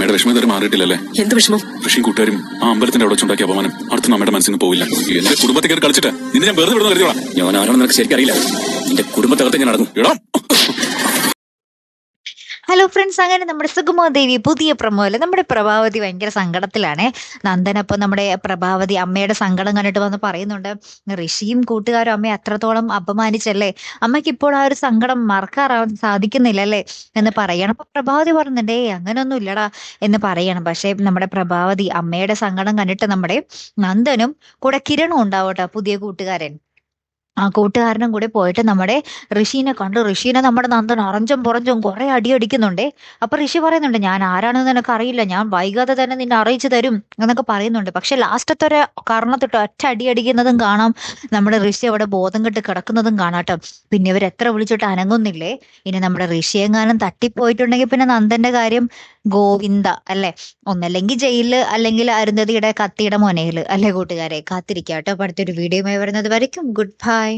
അമ്മയുടെ വിഷമം ഇതുവരെ മാറിയിട്ടില്ലല്ലേ? എന്ത് വിഷമം? ഋഷിയും കൂട്ടുകാരും ആ അമ്പലത്തിന്റെ അവിടെ ഉണ്ടാക്കിയ അപമാനം അടുത്ത് നമ്മുടെ മനസ്സിൽ നിന്ന് പോവില്ല. എന്റെ കുടുംബത്തെ കയറി കളിച്ചിട്ട് നിന്നെ ഞാൻ വെറുതെ വിടുന്ന കരുതിയോളാം ഞാൻ ആരാണെന്ന് നിനക്ക് ശരിക്കും അറിയില്ല. നിന്റെ കുടുംബത്തകത്ത് ഞാൻ നടന്നു. എടാ ഹലോ ഫ്രണ്ട്സ് അങ്ങനെ നമ്മുടെ സുഗമോദേവി പുതിയ പ്രമോൽ നമ്മുടെ പ്രഭാവതി ഭയങ്കര സങ്കടത്തിലാണ്. നന്ദനപ്പം നമ്മുടെ പ്രഭാവതി അമ്മയുടെ സങ്കടം കണ്ടിട്ട് വന്ന് പറയുന്നുണ്ട് ഋഷിയും കൂട്ടുകാരും അമ്മയെ അത്രത്തോളം അപമാനിച്ചല്ലേ? അമ്മയ്ക്ക് ഇപ്പോൾ ആ ഒരു സങ്കടം മറക്കാറാവാൻ സാധിക്കുന്നില്ല അല്ലേ എന്ന് പറയണം. അപ്പൊ പ്രഭാവതി പറയുന്നുണ്ട് അങ്ങനൊന്നും ഇല്ലടാ എന്ന് പറയണം. പക്ഷേ നമ്മുടെ പ്രഭാവതി അമ്മയുടെ സങ്കടം കണ്ടിട്ട് നമ്മുടെ നന്ദനും കൂടെ കിരണും ഉണ്ടാവട്ടെ പുതിയ കൂട്ടുകാരൻ. ആ കൂട്ടുകാരനും കൂടെ പോയിട്ട് നമ്മുടെ ഋഷീനെ കണ്ടു. ഋഷീനെ നമ്മുടെ നന്ദൻ അറഞ്ചും പുറഞ്ചും കുറെ അടി അടിക്കുന്നുണ്ടേ. അപ്പൊ ഋഷി പറയുന്നുണ്ട് ഞാൻ ആരാണെന്ന് നിനക്ക് അറിയില്ല ഞാൻ വൈകാതെ തന്നെ നിന്നെ അറിയിച്ചു തരും എന്നൊക്കെ പറയുന്നുണ്ട്. പക്ഷെ ലാസ്റ്റത്തെ ഒരു കാരണത്തിട്ട് ഒറ്റ അടി അടിക്കുന്നതും കാണാം. നമ്മുടെ ഋഷി അവിടെ ബോധം കെട്ട് കിടക്കുന്നതും കാണാട്ടോ. പിന്നെ ഇവർ എത്ര വിളിച്ചിട്ട് അനങ്ങുന്നില്ലേ? ഇനി നമ്മുടെ ഋഷി എങ്ങാനും തട്ടിപ്പോയിട്ടുണ്ടെങ്കിൽ പിന്നെ നന്ദന്റെ കാര്യം ഗോവിന്ദ അല്ലെ? ഒന്നല്ലെങ്കിൽ ജയിലിൽ അല്ലെങ്കിൽ അരുന്ധതിയുടെ കത്തിയുടെ മുനയിൽ അല്ലെ കൂട്ടുകാരെ? കാത്തിരിക്കാട്ടോ. അടുത്തൊരു വീഡിയോയുമായി വരുന്നത് വരയ്ക്കും. Good bye